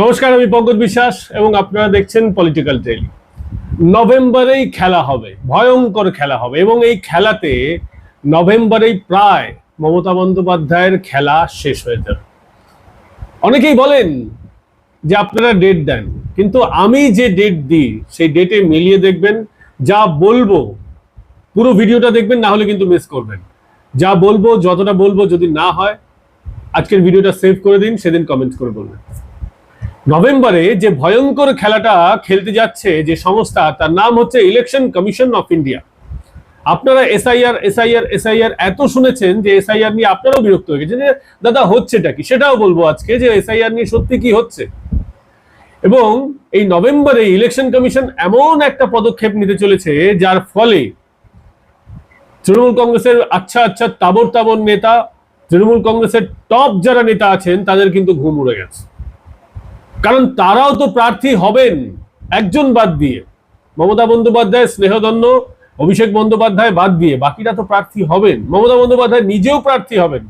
নমস্কার, আমি পঙ্কজ বিশ্বাস এবং আপনারা দেখছেন পলিটিক্যাল ট্রেলি নভেম্বরেই খেলা হবে, ভয়ঙ্কর খেলা হবে এবং এই খেলাতে নভেম্বরেই প্রায় মমতা বন্দ্যোপাধ্যায়ের খেলা শেষ হয়ে যাবে। অনেকেই বলেন যে আপনারা ডেট দেন, কিন্তু আমি যে ডেট দিই, সেই ডেটে মিলিয়ে দেখবেন, যা বলব, পুরো ভিডিওটা দেখবেন, না হলে কিন্তু মিস করবেন। যা বলব, যতটা বলব যদি না হয়, আজকের ভিডিওটা সেভ করে দিন, সেদিন কমেন্ট করে বলবেন। নভেম্বরে যে ভয়ঙ্কর খেলাটা খেলতে যাচ্ছে যে সংস্থা, তার নাম হচ্ছে ইলেকশন কমিশন অফ ইন্ডিয়া আপনারা এসআইআর এসআইআর এসআইআর এত শুনেছেন যে এসআইআর নিয়ে আপনারাও বিরক্ত হয়ে গেছেন যে, দাদা, হচ্ছেটা কি? সেটাও বলব আজকে যে এসআইআর নিয়ে সত্যি কি হচ্ছে। এবং এই নভেম্বরে ইলেকশন কমিশন এমন একটা পদক্ষেপ নিতে চলেছে, যার ফলে তৃণমূল কংগ্রেসের আচ্ছা আচ্ছা তাবর তাবর নেতা, তৃণমূল কংগ্রেসের টপ যারা নেতা আছেন, তাদের কিন্তু ঘুম উড়ে গেছে। কারণ তারাও তো প্রার্থী হবেন। একজন বাদ দিয়ে। মমতা বন্দ্যোপাধ্যায় স্নেহদন্য অভিষেক বন্দ্যোপাধ্যায় বাদ দিয়ে, বাকিরা তো প্রার্থী হবেন। মমতা বন্দ্যোপাধ্যায় নিজেও প্রার্থী হবেন।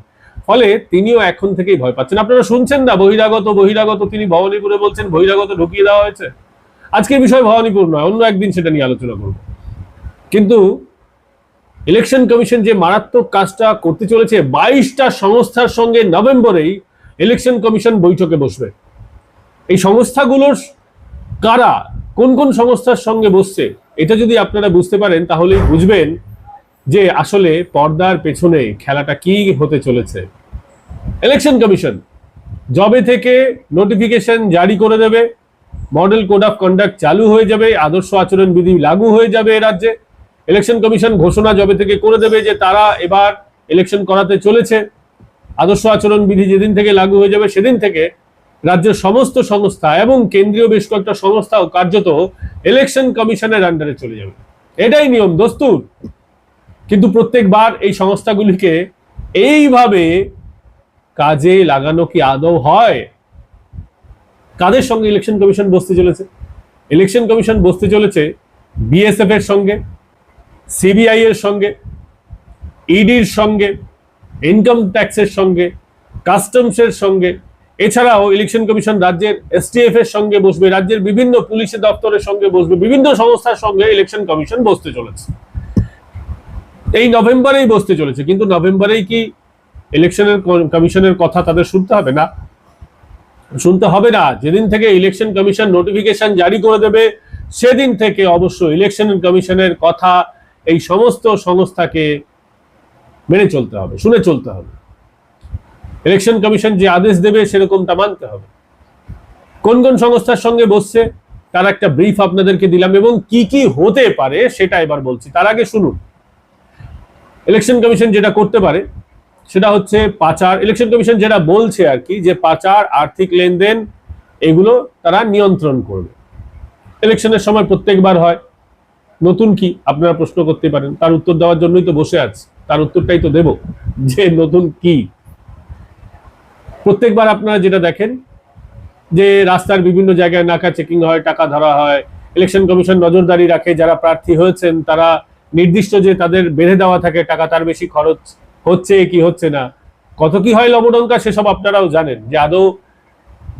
ফলে তিনিও এখন থেকেই ভয় পাচ্ছেন। আপনারা শুনছেন না, বহিরাগত বহিরাগত, তিনি ভবানীপুরে বলছেন, বহিরাগত ঢুকিয়ে দেওয়া হয়েছে। আজকের বিষয় ভবানীপুর নয়, অন্য একদিন সেটা নিয়ে আলোচনা করব। কিন্তু ইলেকশন কমিশন যে মারাত্মক কাজটা করতে চলেছে, বাইশটা সংস্থার সঙ্গে নভেম্বরেই ইলেকশন কমিশন বৈঠকে বসবে। এই সংস্থাগুলোর কারা কোন কোন সংস্থার সঙ্গে বসছে, এটা যদি আপনারা বুঝতে পারেন তাহলে বুঝবেন যে আসলে পর্দার পেছনে খেলাটা কি হতে চলেছে। ইলেকশন কমিশন জবে থেকে নোটিফিকেশন জারি করে দেবে মডেল কোড অফ কন্ডাক্ট চালু হয়ে যাবে, আদর্শ আচরণ বিধি লাগু হয়ে যাবে এ রাজ্যে। ইলেকশন কমিশন ঘোষণা জবে থেকে করে দেবে যে তারা এবার ইলেকশন করাতে চলেছে। আদর্শ আচরণ বিধি যেদিন থেকে লাগু হয়ে যাবে সেদিন থেকে রাজ্যের সমস্ত সংস্থা এবং কেন্দ্রীয় বেশ কয়েকটা সংস্থাও কার্যত ইলেকশন কমিশনের আন্ডারে চলে যাবে। এটাই নিয়ম, দস্তুর। কিন্তু প্রত্যেকবার এই সংস্থাগুলিকে এইভাবে কাজে লাগানো কি আদৌ হয়? কাদের সঙ্গে ইলেকশন কমিশন বসতে চলেছে? ইলেকশন কমিশন বসতে চলেছে বিএসএফ এর সঙ্গে সিবিআই এর সঙ্গে ইডির সঙ্গে ইনকাম ট্যাক্সের সঙ্গে কাস্টমসের সঙ্গে এছাড়াও ইলেকশন কমিশন রাজ্যের এসটিএফ এর সঙ্গে বসবে, রাজ্যের বিভিন্ন পুলিশ দপ্তরের সঙ্গে বসবে, বিভিন্ন সংস্থার সঙ্গে ইলেকশন কমিশন বসতে চলেছে। এই নভেম্বরেই বসতে চলেছে, কিন্তু নভেম্বরেই কি ইলেকশনের কমিশনের কথা তাদের শুনতে হবে না? শুনতে হবে না। যেদিন থেকে ইলেকশন কমিশন নোটিফিকেশন জারি করে দেবে, সেদিন থেকে অবশ্য ইলেকশন কমিশনের কথা এই সমস্ত সংস্থাকে মেনে চলতে হবে, শুনে চলতে হবে। ইলেকশন কমিশন যে আদেশ দেবে সেরকমটা মানতে হবে। কোন কোন সংস্থার সঙ্গে বসছে, তার একটা ব্রিফ আপনাদেরকে দিলাম এবং কি কি হতে পারে সেটা এবার বলছি। তার আগে শুনুন। ইলেকশন কমিশন যেটা করতে পারে, সেটা হচ্ছে পাচার। ইলেকশন কমিশন যেটা বলছে আর কি, যে পাচার, আর্থিক লেনদেন, এগুলো তারা নিয়ন্ত্রণ করবে। ইলেকশনের সময় প্রত্যেকবার হয়। নতুন কি? আপনারা প্রশ্ন করতে পারেন। তার উত্তর দেওয়ার জন্যই তো বসে আছে। তার উত্তরটাই তো দেব যে নতুন কি। প্রত্যেকবার আপনারা যেটা দেখেন, যে রাস্তার বিভিন্ন জায়গায় নাকা চেকিং হয়, টাকা ধরা হয় ইলেকশন কমিশন নজরদারি রাখে, যারা প্রার্থী হয়েছেন, তারা নির্দিষ্ট যে তাদের বেঁধে দেওয়া থাকে, টাকা তার বেশি খরচ হচ্ছে কি হচ্ছে না, কত কি হয় লবডঙ্কা সেসব আপনারাও জানেন, যে আদৌ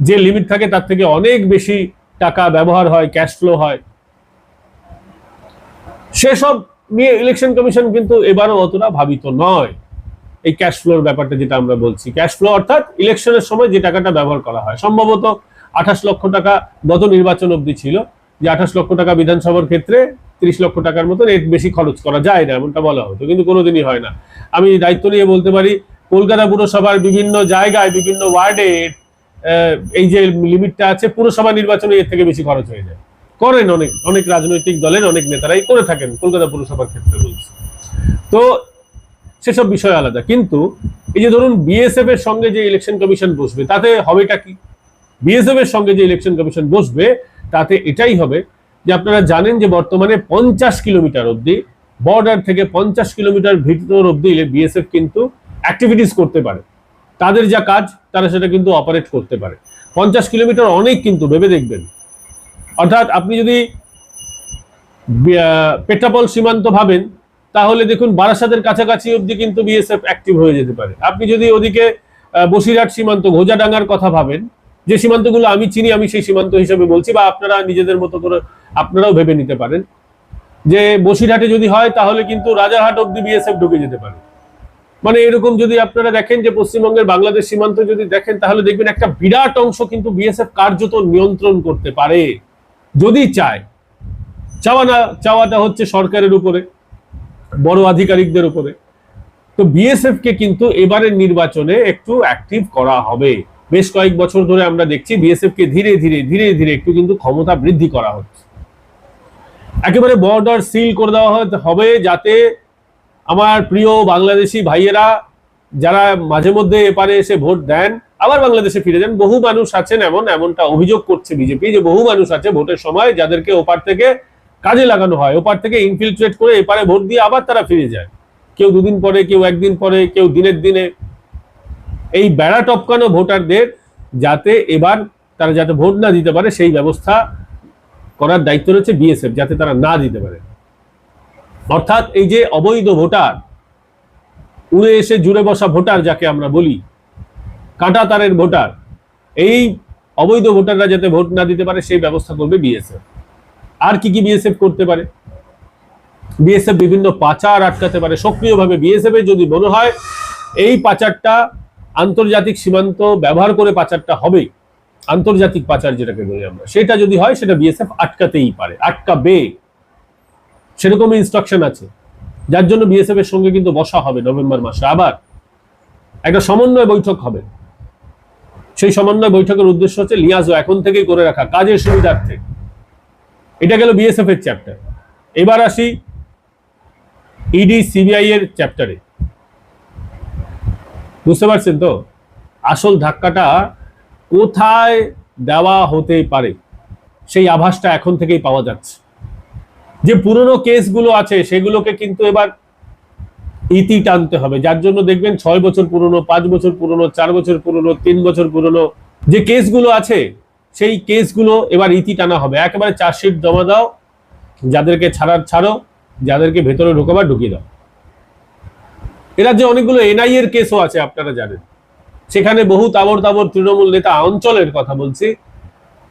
যে লিমিট থাকে তার থেকে অনেক বেশি টাকা ব্যবহার হয় ক্যাশ ফ্লো হয়। সেসব নিয়ে ইলেকশন কমিশন কিন্তু এবারও অতটা ভাবিত নয়। এই ক্যাশ ফ্লোর ব্যাপারটা যেটা আমরা বলছি। ক্যাশ ফ্লো অর্থাৎ ইলেকশনের সময় যে টাকাটা ব্যবহার করা হয়। সম্ভবত আঠাশ লক্ষ টাকা গত নির্বাচন অবধি ছিল। যে আঠাশ লক্ষ টাকা বিধানসভার ক্ষেত্রে তিরিশ লক্ষ টাকার মতন এর বেশি খরচ করা যায় না, এমনটা বলা হতো। কিন্তু কোনোদিনই হয় না। আমি দায়িত্ব নিয়ে বলতে পারি, কলকাতা পুরসভার বিভিন্ন জায়গায়, বিভিন্ন ওয়ার্ডে এই যে লিমিটটা আছে, পুরসভা নির্বাচনে এর থেকে বেশি খরচ হয়ে যায়। করেন অনেক অনেক রাজনৈতিক দলের অনেক নেতারাই করে থাকেন কলকাতা পুরসভার ক্ষেত্রে বলছি। তো সেসব বিষয় আলাদা। কিন্তু এই যে ধরুন বিএসএফ এর সঙ্গে যে ইলেকশন কমিশন বসবে, তাতে হবেটা কি? বিএসএফ এর সঙ্গে যে ইলেকশন কমিশন বসবে, তাতে এটাই হবে যে আপনারা জানেন যে বর্তমানে পঞ্চাশ কিলোমিটার অবধি বর্ডার থেকে পঞ্চাশ কিলোমিটার ভিতর অবধি বিএসএফ কিন্তু অ্যাক্টিভিটিস করতে পারে। তাদের যা কাজ, তারা সেটা কিন্তু অপারেট করতে পারে। পঞ্চাশ কিলোমিটার অনেক কিন্তু, ভেবে দেখবেন। অর্থাৎ আপনি যদি পেট্রাপল সীমান্ত ভাবেন তাহলে দেখুন বারাসাতের কাছাকাছি অবধি কিন্তু বিএসএফ অ্যাক্টিভ হয়ে যেতে পারে। আপনি যদি ওদিকে বসিরহাট সীমান্ত, ঘোজাডাঙ্গার কথা ভাবেন, যে সীমান্তগুলো আমি চিনি, আমি সেই সীমান্ত হিসেবে বলছি বা আপনারা নিজেদের মতো করে আপনারাও ভেবে নিতে পারেন। যে বসিরহাটে যদি হয়, তাহলে কিন্তু রাজারহাট অব্দি বিএসএফ ঢুকে যেতে পারে। মানে এরকম যদি আপনারা দেখেন যে পশ্চিমবঙ্গের বাংলাদেশ সীমান্ত যদি দেখেন, তাহলে দেখবেন একটা বিরাট অংশ কিন্তু বিএসএফ কার্যত নিয়ন্ত্রণ করতে পারে। যদি চায়। চাওয়া না, চাওয়াটা হচ্ছে সরকারের উপরে। বড় আধিকারিকদের উপরে। তো বিএসএফ কে কিন্তু এবারের নির্বাচনে একটু অ্যাক্টিভ করা হবে। বেশ কয়েক বছর ধরে আমরা দেখছি বিএসএফ কে ধীরে ধীরে ধীরে ধীরে একটু কিন্তু ক্ষমতা বৃদ্ধি করা হচ্ছে। একেবারে বর্ডার সিল করে দেওয়া হবে যাতে আমার প্রিয় বাংলাদেশি ভাইয়েরা যারা মাঝে মধ্যে এপারে এসে ভোট দেন, আবার বাংলাদেশে ফিরে যান। বহু মানুষ আছেন এমন, এমনটা অভিযোগ করছে বিজেপি যে বহু মানুষ আছে ভোটের সময় যাদেরকে ওপার থেকে কাজে লাগানো হয়। ওপার থেকে ইনফিলট্রেট করে এপারে ভোট দিয়ে আবার তারা ফিরে যায়। কেউ দুদিন পরে, কেউ একদিন পরে, কেউ দিনের দিনে। এই বেড়া টপকানো ভোটারদের যাতে এবার তারা যাতে ভোট না দিতে পারে, সেই ব্যবস্থা করার দায়িত্ব রয়েছে বিএসএফ, যাতে তারা না দিতে পারে। অর্থাৎ এই যে অবৈধ ভোটার, উড়ে এসে জুড়ে বসা ভোটার যাকে আমরা বলি, কাঁটা তারের ভোটার, এই অবৈধ ভোটাররা যাতে ভোট না দিতে পারে, সেই ব্যবস্থা করবে বিএসএফ। আর কি কি বিএসএফ করতে পারে? বিএসএফ বিভিন্ন পাচার আটকাতে পারে। সক্রিয়ভাবে বিএসএফ এর যদি মনে হয়, এই পাচারটা আন্তর্জাতিক সীমান্ত ব্যবহার করে পাচারটা হবে আন্তর্জাতিক পাচার যেটাকে বলি আমরা। সেটা যদি হয়, সেটা বিএসএফ আটকাতেই পারে, আটকাবে। সেরকম ইনস্ট্রাকশন আছে। যার জন্য বিএসএফ এর সঙ্গে কিন্তু বসা হবে নভেম্বর মাসে। আবার একটা সমন্বয় বৈঠক হবে। সেই সমন্বয় বৈঠকের উদ্দেশ্য হচ্ছে লিয়াজো এখন থেকেই করে রাখা কাজের সুবিধার্থে। এটা গেল বিএসএফ এর চ্যাপ্টার এবার আসি ইডি সিবিআই এর চ্যাপ্টারে বুঝতে পারছেন তো? আসল ধাক্কাটা কোথায় দেওয়া হতে পারে? সেই আভাসটা এখন থেকেই পাওয়া যাচ্ছে। যে পুরনো কেসগুলো আছে, সেগুলোকে কিন্তু এবার ইতি টানতে হবে। যার জন্য দেখবেন ছয় বছর পুরনো, পাঁচ বছর পুরনো, চার বছর পুরনো, তিন বছর পুরনো যে কেসগুলো আছে সেই কেসগুলো এবার ইতি টানা হবে। একেবারে চার্জশিট জমা দাও, যাদেরকে ছাড়ার ছাড়ো, যাদেরকে ভেতরে ঢোকাবার ঢুকিয়ে দাও। এরা যে অনেকগুলো এনআই এর কেসও আছে, আপনারা জানেন। সেখানে বহু তাবর তাবর তৃণমূল নেতা অঞ্চলের কথা বলছি।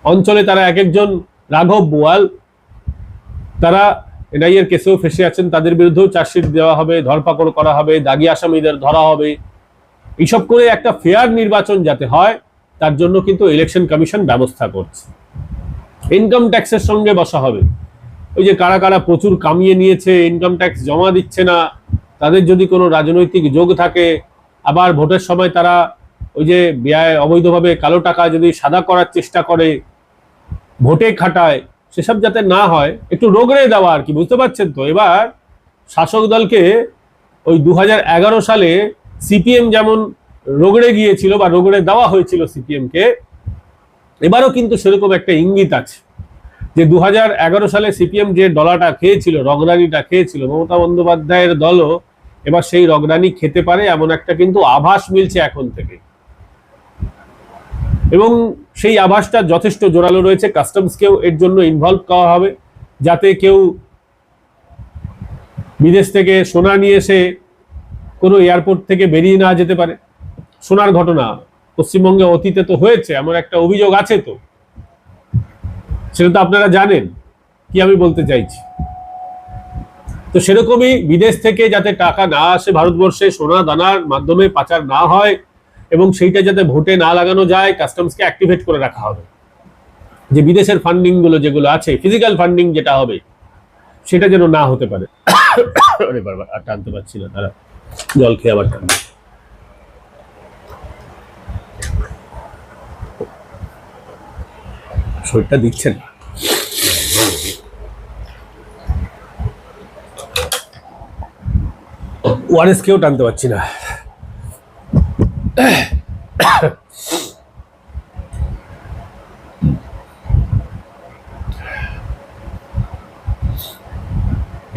অঞ্চলে তারা এক একজন রাঘব বোয়াল তারা এনআই এর কেসেও ফেসে আছেন। তাদের বিরুদ্ধেও চার্জশিট দেওয়া হবে, ধরপাকড় করা হবে, দাগি আসামিদের ধরা হবে। এইসব করে একটা ফেয়ার নির্বাচন যাতে হয় তার জন্য কিন্তু ইলেকশন কমিশন ব্যবস্থা করছে। ইনকাম ট্যাক্সের সঙ্গে বসা হবে। ওই যে কারা কারা প্রচুর কামিয়ে নিয়েছে ইনকাম ট্যাক্স জমা দিচ্ছে না, তাদের যদি কোনো রাজনৈতিক যোগ থাকে, আবার ভোটের সময় তারা ওই যে ব্যয় অবৈধভাবে কালো টাকা যদি সাদা করার চেষ্টা করে, ভোটে খাটায়, সেসব যাতে না হয়, একটু রোগড়ে দেওয়া আর কি, বুঝতে পারছেন তো? এবার শাসক দলকে ওই দু হাজার এগারো সালে সিপিএম যেমন রোগড়ে গিয়েছিল বা রোগড়ে দেওয়া হয়েছিল সিপিএম কে এবারও কিন্তু সেরকম একটা ইঙ্গিত আছে যে দু হাজার এগারো সালে সিপিএম যে ডলাটা খেয়েছিল রগরানিটা খেয়েছিল, মমতা বন্দ্যোপাধ্যায়ের দলও এবার সেই রগরানি খেতে পারে এমন একটা কিন্তু আভাস মিলছে এখন থেকে। এবং সেই আভাসটা যথেষ্ট জোরালো রয়েছে, কাস্টমসকেও এর জন্য ইনভলভ করা হবে, যাতে কেউ বিদেশ থেকে সোনা নিয়ে এসে কোনো এয়ারপোর্ট থেকে বেরিয়ে না যেতে পারে। সোনার ঘটনা। পশ্চিমবঙ্গে অতীতে তো হয়েছে, এমন একটা অভিযোগ আছে তো। সেটা তো আপনারা জানেন, কি আমি বলতে চাইছি? তো সেরকমই বিদেশ থেকে যাতে টাকা না আসে ভারতবর্ষে, সোনা দানার মাধ্যমে পাচার না হয়, এবং সেইটা যাতে ভোটে না লাগানো যায়, কাস্টমসকে অ্যাক্টিভেট করে রাখা হবে। যে বিদেশের ফান্ডিংগুলো যেগুলো আছে, ফিজিক্যাল ফান্ডিং যেটা হবে, সেটা যেন না হতে পারে। আর টানতে পারছি না তারা জল খেয়ে আবার টানবে শরীরটা দিচ্ছে না ওয়ারেস কেউ টানতে পারছি না।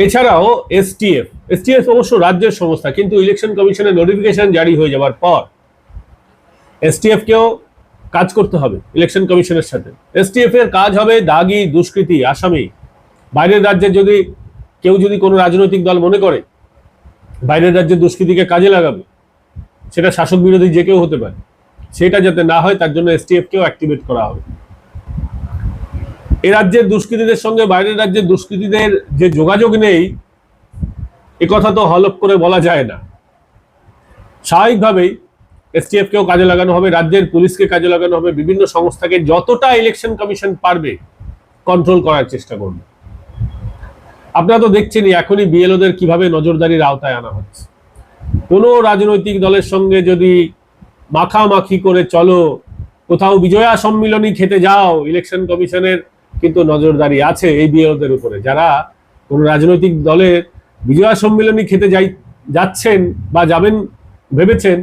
এছাড়াও এসটিএফ এসটিএফ অবশ্য রাজ্যের সংস্থা, কিন্তু ইলেকশন কমিশনের নোটিফিকেশন জারি হয়ে যাওয়ার পর, এসটিএফ কেও কাজ করতে হবে ইলেকশন কমিশনের সাথে। এসটিএফ এর কাজ হবে দাগি, দুষ্কৃতি, আসামি। বাইরের রাজ্যে যদি কেউ যদি কোনো রাজনৈতিক দল মনে করে, বাইরের রাজ্যের দুষ্কৃতিকে কাজে লাগাবে, সেটা শাসক বিরোধী যে কেউ হতে পারে। সেটা যাতে না হয়, তার জন্য এসটিএফ কেও অ্যাক্টিভেট করা হবে। এ রাজ্যের দুষ্কৃতীদের সঙ্গে বাইরের রাজ্যের দুষ্কৃতীদের যে যোগাযোগ নেই, এ কথা তো হলপ করে বলা যায় না। স্বাভাবিকভাবেই এসটিএফ কেও কাজে লাগানো হবে, রাজ্যের পুলিশকে কাজে লাগানো হবে, বিভিন্ন সংস্থাকে যতটা ইলেকশন কমিশন পারবে কন্ট্রোল করার চেষ্টা করবে। আপনারা তো দেখছেনই, এখনই বিএলওদের কীভাবে নজরদারির আওতায় আনা হচ্ছে। কোনো রাজনৈতিক দলের সঙ্গে যদি মাখামাখি করে চলো, কোথাও বিজয়া সম্মিলনী খেতে যাও ইলেকশন কমিশনের কিন্তু নজরদারি আছে এই বিএলওদের উপরে। যারা কোন রাজনৈতিক দলের বিজয়া সম্মিলনী খেতে যাই, যাচ্ছেন বা যাবেন, ভেবেছেন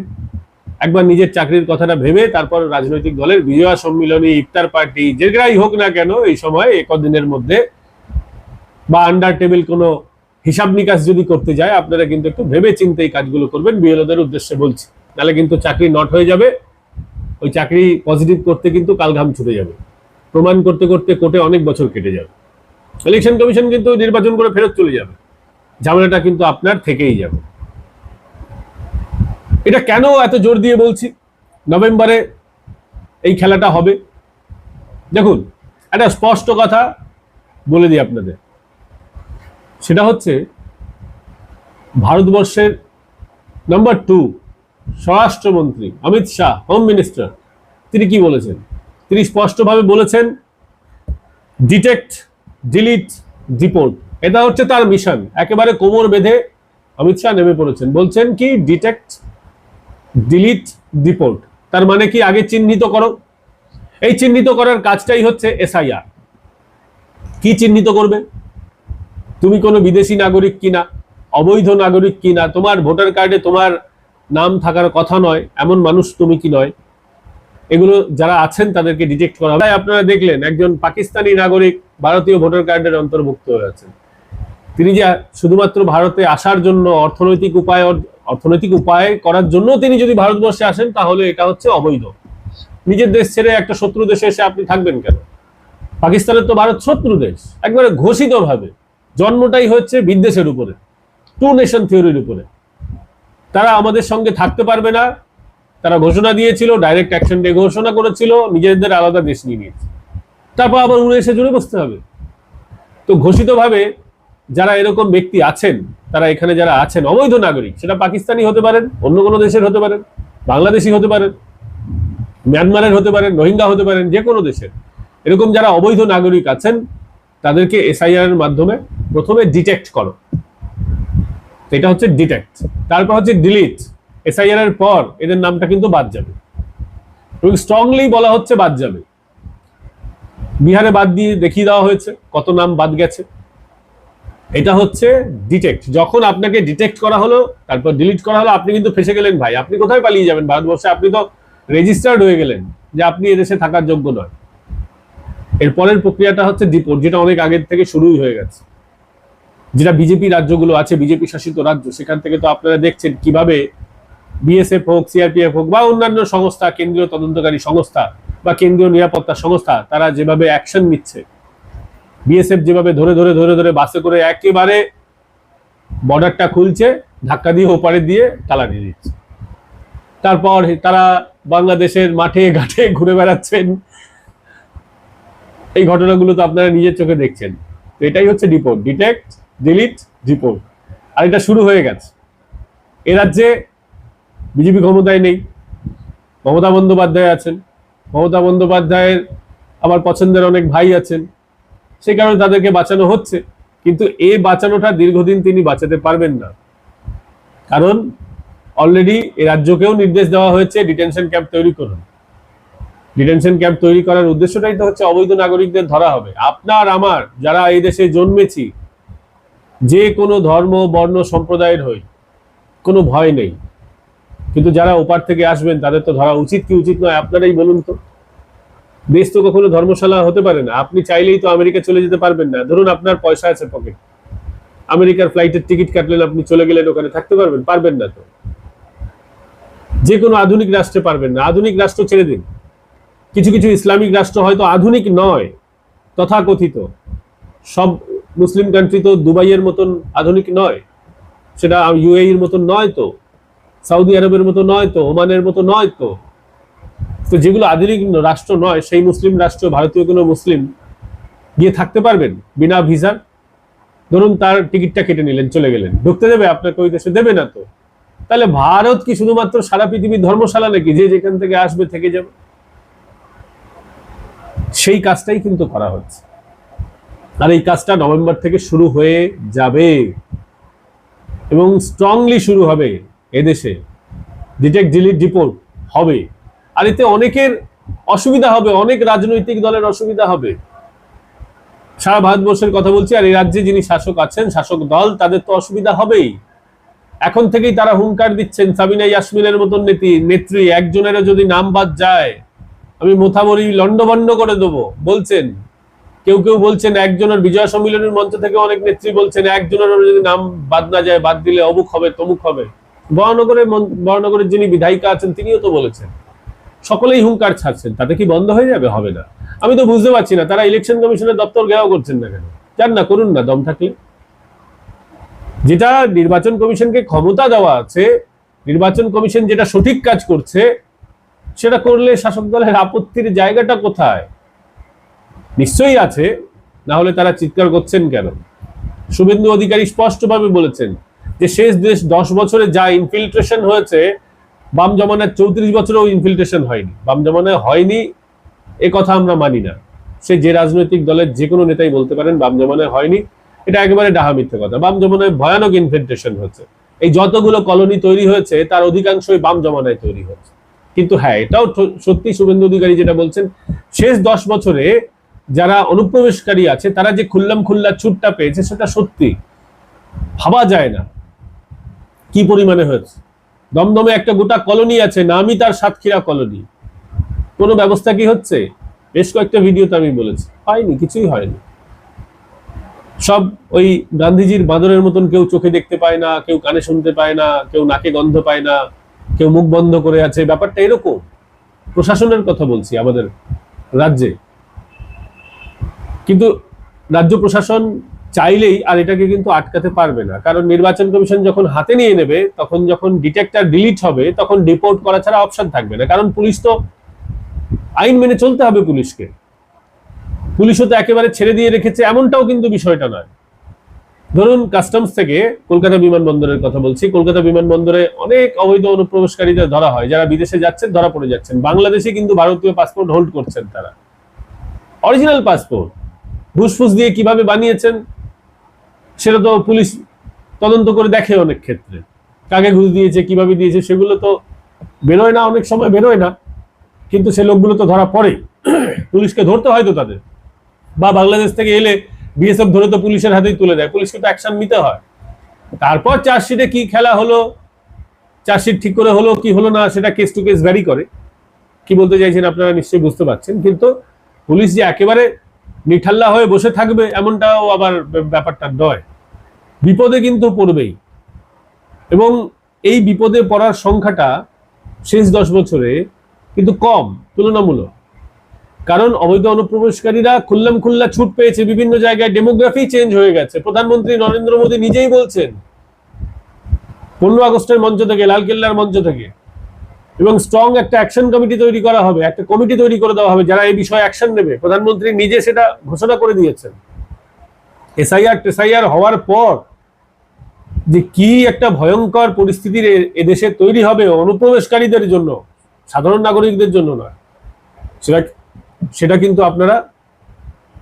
একবার নিজের চাকরির কথাটা ভেবে তারপর রাজনৈতিক দলের বিজয়া সম্মিলনী, ইফতার পার্টি যেটাই হোক না কেন, এই সময় একদিনের মধ্যে বা আন্ডার টেবিল কোনো হিসাব নিকাশ যদি করতে যায়, আপনারা কিন্তু একটু ভেবে চিন্তে এই কাজগুলো করবেন। বিএলওদের উদ্দেশ্যে বলছি, নাহলে কিন্তু চাকরি নট হয়ে যাবে। ওই চাকরি পজিটিভ করতে কিন্তু কালঘাম ছুটে যাবে। প্রমাণ করতে করতে কোর্টে অনেক বছর কেটে যাবে। ইলেকশন কমিশন কিন্তু নির্বাচন করে ফেরত চলে যাবে। ঝামেলাটা কিন্তু আপনার থেকেই যাবে। এটা কেন এত জোর দিয়ে বলছি? নভেম্বরে এই খেলাটা হবে। দেখুন, একটা স্পষ্ট কথা বলে দিই আপনাদের। সেটা হচ্ছে, ভারতবর্ষের নাম্বার টু স্বরাষ্ট্রমন্ত্রী অমিত শাহ হোম মিনিস্টার তিনি কি বলেছেন? তিনি স্পষ্টভাবে বলেছেন ডিটেক্ট ডিলিট ডিপোর্ট এটা হচ্ছে তার মিশন। একেবারে কোমর বেঁধে অমিত শাহ নেমে পড়েছেন। বলছেন কি ডিটেক্ট ডিলিট ডিপোর্ট তার মানে কি? আগে চিহ্নিত করো। এই চিহ্নিত করার কাজটাই হচ্ছে এসআইআর কি চিহ্নিত করবে? তুমি কোনো বিদেশি নাগরিক কিনা, অবৈধ নাগরিক কিনা, তোমার ভোটার কার্ডে তোমার নাম থাকার কথা নয়, এমন মানুষ তুমি কি নয়? এগুলো যারা আছেন তাদেরকে ডিটেক্ট করা। হয় আপনারা দেখলেন, একজন পাকিস্তানি নাগরিক ভারতীয় ভোটার কার্ডের অন্তর্ভুক্ত হয়ে আছেন। তিনি যা শুধুমাত্র ভারতে আসার জন্য অর্থনৈতিক উপায় অর্থনৈতিক উপায় করার জন্য তিনি যদি ভারতবর্ষে আসেন, তাহলে এটা হচ্ছে অবৈধ। নিজের দেশ ছেড়ে একটা শত্রু দেশে এসে আপনি থাকবেন কেন? পাকিস্তানের তো ভারত শত্রু দেশ। একবারে ঘোষিত ভাবে জন্মটাই হচ্ছে বিদ্বেষের উপরে। টু নেশন থিওরির উপরে। তারা আমাদের সঙ্গে থাকতে পারবে না। তারা ঘোষণা দিয়েছিল, ডাইরেক্ট অ্যাকশন ডে ঘোষণা করেছিল, নিজেদের আলাদা দেশ নিয়ে নিয়েছে। তারপর আবার এসে জুড়ে বসতে হবে। তো ঘোষিতভাবে যারা এরকম ব্যক্তি আছেন, তারা এখানে যারা আছেন, অবৈধ নাগরিক, সেটা পাকিস্তানি হতে পারেন, অন্য কোনো দেশের হতে পারেন, বাংলাদেশি হতে পারেন, মিয়ানমারের হতে পারেন, রোহিঙ্গা হতে পারেন, যে কোনো দেশের। এরকম যারা অবৈধ নাগরিক আছেন, তাদেরকে এসআইআর এর মাধ্যমে প্রথমে ডিটেক্ট করো। এটা হচ্ছে ডিটেক্ট তারপর হচ্ছে ডিলিট এসআইআর এর পর এদের নামটা কিন্তু বাদ যাবে। এবং স্ট্রংলি বলা হচ্ছে বাদ যাবে। বিহারে বাদ দিয়ে দেখিয়ে দেওয়া হয়েছে, কত নাম বাদ গেছে। এটা হচ্ছে ডিটেক্ট যখন আপনাকে ডিটেক্ট করা হলো, তারপর ডিলিট করা হলো, আপনি কিন্তু ফেসে গেলেন ভাই। আপনি কোথায় পালিয়ে যাবেন? ভারতবর্ষে আপনি তো রেজিস্টার্ড হয়ে গেলেন যে আপনি এদেশে থাকার যোগ্য নয়। এরপরের প্রক্রিয়াটা হচ্ছে ডিপোর্ট যেটা অনেক আগের থেকে শুরুই হয়ে গেছে। যেটা বিজেপি রাজ্যগুলো আছে বিজেপি শাসিত রাজ্য, সেখান থেকে তো আপনারা দেখছেন কীভাবে বিএসএফ হোক সিআরপিএফ হোক, বা অন্যান্য সংস্থা, কেন্দ্রীয় তদন্তকারী সংস্থা বা কেন্দ্রীয় নিরাপত্তা সংস্থা, তারা যেভাবে অ্যাকশন নিচ্ছে বিএসএফ যেভাবে ধরে ধরে ধরে ধরে বাসে করে একেবারে বর্ডারটা খুলছে, ধাক্কা দিয়ে ওপারে দিয়ে তালা দিয়ে দিচ্ছে। তারপর তারা বাংলাদেশের মাঠে, ঘাটে ঘুরে বেড়াচ্ছেন। এই ঘটনাগুলো তো আপনারা নিজের চোখে দেখছেন। তো এটাই হচ্ছে ডিপোর্ট ডিটেক্ট ডিলিট রিপোর্ট আর এটা শুরু হয়ে গেছে। এ রাজ্যে বিজেপি ক্ষমতায় নেই। মমতা বন্দ্যোপাধ্যায় আছেন। মমতা বন্দ্যোপাধ্যায়ের আমার পছন্দের অনেক ভাই আছেন। সেই কারণে তাদেরকে বাঁচানো হচ্ছে। কিন্তু এ বাঁচানোটা দীর্ঘদিন তিনি বাঁচাতে পারবেন না। কারণ অলরেডি এ রাজ্যকেও নির্দেশ দেওয়া হয়েছে ডিটেনশন ক্যাম্প তৈরি করুন। ডিটেনশন ক্যাম্প তৈরি করার উদ্দেশ্যটাই তো হচ্ছে অবৈধ নাগরিকদের ধরা হবে। আপনার, আমার, যারা এই দেশে জন্মেছি, যে কোনো ধর্ম, বর্ণ, সম্প্রদায়ের হই, কোনো ভয় নেই। কিন্তু যারা ওপার থেকে আসবেন, তাদের তো ধরা উচিত কি উচিত নয়? আপনারাই বলুন তো। দেশ তো কখনো ধর্মশালা হতে পারে না। আপনি চাইলেই তো আমেরিকা চলে যেতে পারবেন না। ধরুন আপনার পয়সা আছে পকেট আমেরিকার ফ্লাইটের টিকিট কাটলেন, আপনি চলে গেলেন, ওখানে থাকতে পারবেন পারবেন না তো। যে কোনো আধুনিক রাষ্ট্রে পারবেন না। আধুনিক রাষ্ট্র ছেড়ে দিন। কিছু কিছু ইসলামিক রাষ্ট্র হয়তো আধুনিক নয়, তথাকথিত। সব মুসলিম কান্ট্রি তো দুবাইয়ের মতন আধুনিক নয়। সেটা ইউএইর মতন নয় তো। সৌদি আরবের মতো নয় তো, ওমানের মতো নয় তো। তো যেগুলো আধুনিক রাষ্ট্র নয়, সেই মুসলিম রাষ্ট্র, ভারতীয় কোনো মুসলিম গিয়ে থাকতে পারবেন বিনা ভিসার? ধরুন তার টিকিটটা কেটে নিলেন, চলে গেলেন। ঢুকতে দেবে, আপনাকে ওই দেশে দেবে না তো। তাহলে ভারত কি শুধুমাত্র সারা পৃথিবীর ধর্মশালা নাকি? যে যেখান থেকে আসবে, থেকে যাবে। সেই কাজটাই কিন্তু করা হচ্ছে। আর এই কাজটা নভেম্বর থেকে শুরু হয়ে যাবে। এবং স্ট্রংলি শুরু হবে এদেশে। ডিটেক্ট ডিলিট রিপোর্ট হবে। আর এতে অনেকের অসুবিধা হবে, অনেক রাজনৈতিক দলের অসুবিধা হবে। সারা ভারতবর্ষের কথা বলছি, আর এই রাজ্যে যিনি শাসক আছেন, শাসক দল, তাদের তো অসুবিধা হবেই। এখন থেকেই তারা হুঙ্কার দিচ্ছেন, সাবিনা ইয়াসমিনের মতন নেত্রী নেত্রী একজনেরও যদি নাম বাদ যায়, আমি মোথামরি লন্ডভন্ড করে দেবো, বলছেন। কেউ কেউ বলছেন, একজনের বিজয় সম্মিলনের মঞ্চ থেকে অনেক নেত্রী বলছেন, একজনেরও যদি নাম বাদ না যায়, বাদ দিলে অমুক হবে, তমুক হবে। বরানগরের বরানগরের যিনি বিধায়িকা আছেন, তিনিও তো বলেছেন। সকলেই হুঙ্কার ছাড়ছেন, তাতে কি বন্ধ হয়ে যাবে? হবে না। আমি তো বুঝতে পারছি না, তারা ইলেকশন কমিশনের দপ্তর ঘেরাও করছেন না কেন? যান না, করুন না, দম থাকলে। যেটা নির্বাচন কমিশনকে ক্ষমতা দেওয়া আছে, নির্বাচন কমিশন যেটা সঠিক কাজ করছে, সেটা করলে শাসক দলের আপত্তির জায়গাটা কোথায়? নিশ্চয়ই আছে, না হলে তারা চিৎকার করছেন কেন? শুভেন্দু অধিকারী স্পষ্টভাবে বলেছেন যে শেষ দেশ দশ বছরে যা ইনফিল্ট্রেশন হয়েছে বাম জমানায় চৌত্রিশ বছরেও ইনফিল্ট্রেশন হয়নি। বাম জমানায় হয়নি, এ কথা আমরা মানি না। সে যে রাজনৈতিক দলের যে কোনো নেতাই বলতে পারেন, বাম জমানায় হয়নি, এটা একেবারে ডাহা মিথ্যে কথা। বাম জমানায় ভয়ানক ইনফিল্ট্রেশন হচ্ছে এই যতগুলো কলোনি তৈরি হয়েছে, তার অধিকাংশই বাম জমানায় তৈরি হয়েছে। কিন্তু হ্যাঁ এটাও সত্যি শুভেন্দু অধিকারী যেটা বলছেন, শেষ দশ বছরে যারা অনুপ্রবেশকারী আছে, তারা যে খুল্লাম খুল্লা ছুটটা পেয়েছে, সেটা সত্যি। ভাবা যায় না। কি পরিমাণে হয়েছে? দমদমে একটা গোটা কলোনি আছে, নামই তার সাতক্ষীরা কলোনি। কোনো ব্যবস্থা কি হচ্ছে? বেশ কয়েকটা ভিডিওতে আমি বলেছি। হয়নি, কিছুই হয়নি। সব ওই গান্ধীজির বাঁদরের মতন কেউ চোখে দেখতে পায় না, কেউ কানে শুনতে পায় না, কেউ নাকে গন্ধ পায় না, কেউ মুখ বন্ধ করে আছে। ব্যাপারটা এরকম। প্রশাসনের কথা বলছি, আমাদের রাজ্যে। কিন্তু রাজ্য প্রশাসন চাইলেই আর এটাকে কিন্তু আটকাতে পারবে না। কারণ নির্বাচন কমিশন যখন হাতে নিয়ে নেবে, তখন যখন ডিটেক্টর ডিলিট হবে, তখন ডিপোর্ট করা ছাড়া অপশন থাকবে না। কারণ পুলিশ তো আইন মেনে চলতে হবে পুলিশকে। পুলিশও তো একেবারে ছেড়ে দিয়ে রেখেছে, এমনটাও কিন্তু বিষয়টা নয়। ধরুন কাস্টমস থেকে কলকাতা বিমানবন্দরের কথা বলছি। কলকাতা বিমানবন্দরে অনেক অবৈধ অনুপ্রবেশকারীদের ধরা হয়। যারা বিদেশে যাচ্ছেন, ধরা পড়ে যাচ্ছেন। বাংলাদেশে কিন্তু ভারতীয় পাসপোর্ট হোল্ড করছেন তারা। অরিজিনাল পাসপোর্ট ঘুষফুস দিয়ে কীভাবে বানিয়েছেন? সেটা তো পুলিশ তদন্ত করে দেখে অনেক ক্ষেত্রে। কাকে ঘুষ দিয়েছে, কীভাবে দিয়েছে, সেগুলো তো বেরোয় না, অনেক সময় বেরোয় না। কিন্তু সে লোকগুলো তো ধরা পড়ে পুলিশকে ধরতে হয় তো তাদের। বা বাংলাদেশ থেকে এলে বিএসএফ ধরে তো পুলিশের হাতেই তুলে দেয়। পুলিশকে তো অ্যাকশন নিতে হয়। তারপর চার্জশিটে কি খেলা হলো, চার্জশিট ঠিক করে হলো, কি হলো না, সেটা কেস টু কেস ভ্যারি করে। কি বলতে চাইছেন আপনারা নিশ্চয়ই বুঝতে পারছেন। কিন্তু পুলিশ যে একেবারে নিঠাল্লা হয়ে বসে থাকবে, এমনটাও আবার ব্যাপারটা নয়। বিপদে কিন্তু পড়বেই। এবং এই বিপদে পড়ার সংখ্যাটা শেষ দশ বছরে কিন্তু কম, তুলনামূলক। কারণ অবৈধ অনুপ্রবেশকারীরা খুল্লাম খুল্লা ছুট পেয়েছে, বিভিন্ন জায়গায় ডেমোগ্রাফি চেঞ্জ হয়ে গেছে। প্রধানমন্ত্রী নরেন্দ্র মোদী নিজেই বলছেন, পনেরো আগস্টের মঞ্চ থেকে, লালকেল্লার মঞ্চ থেকে, এবং স্ট্রং একটা অ্যাকশন কমিটি তৈরি করা হবে, একটা কমিটি তৈরি করে দেওয়া হবে, যারা এই বিষয়ে অ্যাকশন নেবে। প্রধানমন্ত্রী নিজে সেটা ঘোষণা করে দিয়েছেন। এসআইআর, টেসআইআর হওয়ার পর যে কি একটা ভয়ঙ্কর পরিস্থিতির এদেশে তৈরি হবে অনুপ্রবেশকারীদের জন্য, সাধারণ নাগরিকদের জন্য নয়। সেটা সেটা কিন্তু আপনারা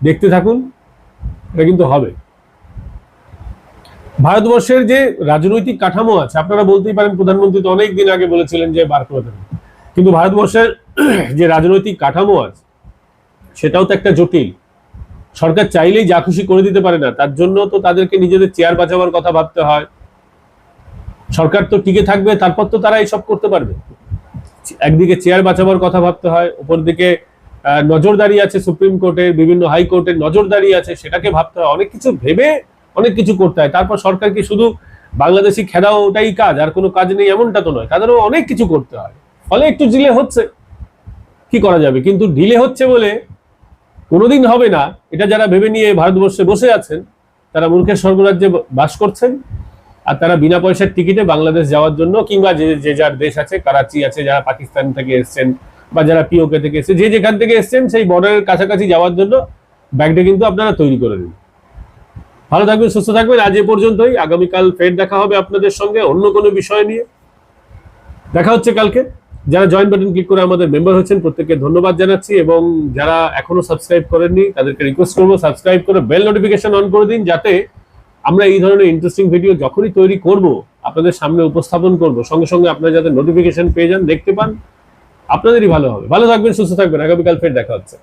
দেখতে থাকুন, এটা কিন্তু হবে। ভারতবর্ষের যে রাজনৈতিক কাঠামো আছে, আপনারা বলতেই পারেন, প্রধানমন্ত্রী তো অনেক দিন আগে বলেছিলেন যে বার করে কিন্তু ভারতবর্ষের যে রাজনৈতিক কাঠামো আছে, সেটাও তো একটা জটিল। সরকার চাইলেই যা খুশি করে দিতে পারে না, তার জন্য তো তাদেরকে নিজেদের চেয়ার বাঁচাবার কথা ভাবতে হয়। সরকার তো টিকে থাকবে, তারপর তো তারা এইসব করতে পারবে। একদিকে চেয়ার বাঁচাবার কথা ভাবতে হয় উপর দিকে নজরদারি আছে সুপ্রিম কোর্টের, বিভিন্ন হাইকোর্টের নজরদারি আছে, সেটাকে ভাবতে হয়। অনেক কিছু ভেবে অনেক কিছু করতে হয়। তারপর সরকার কি শুধু বাংলাদেশি খেদাও ওটাই কাজ? আর কোনো কাজ নেই, এমনটা তো নয়। তাদেরও অনেক কিছু করতে হয়। ফলে একটু ডিলে হচ্ছে। কি করা যাবে? কিন্তু ডিলে হচ্ছে বলে কোনোদিন হবে না। এটা যারা ভেবে নিয়ে ভারতবর্ষে বসে আছেন, তারা মূর্খের স্বর্গরাজ্যে বাস করছেন আর তারা বিনা পয়সার টিকিটে বাংলাদেশ যাওয়ার জন্য কিংবা যে যে যার দেশ আছে, করাচি আছে, যারা পাকিস্তান থেকে এসছেন বা যারা পিওকে থেকে এসছে, যে যেখান থেকে এসছেন সেই বর্ডারের কাছাকাছি যাওয়ার জন্য ব্যাগটা কিন্তু আপনারা তৈরি করে দিন। ভালো থাকবেন, সুস্থ থাকবেন। আজ এ পর্যন্তই। আগামীকাল ফের দেখা হবে আপনাদের সঙ্গে অন্য কোনো বিষয় নিয়ে। দেখা হচ্ছে কালকে। যারা জয়েন বাটন ক্লিক করে আমাদের মেম্বার হচ্ছেন প্রত্যেককে ধন্যবাদ জানাচ্ছি এবং যারা এখনও সাবস্ক্রাইব করেননি, তাদেরকে রিকোয়েস্ট করব সাবস্ক্রাইব করে বেল নোটিফিকেশন অন করে দিন যাতে আমরা এই ধরনের ইন্টারেস্টিং ভিডিও যখনই তৈরি করব, আপনাদের সামনে উপস্থাপন করব। সঙ্গে সঙ্গে আপনারা যাতে নোটিফিকেশন পেয়ে যান, দেখতে পান, আপনাদেরই ভালো হবে। ভালো থাকবেন, সুস্থ থাকবেন। আগামীকাল ফের দেখা হচ্ছে।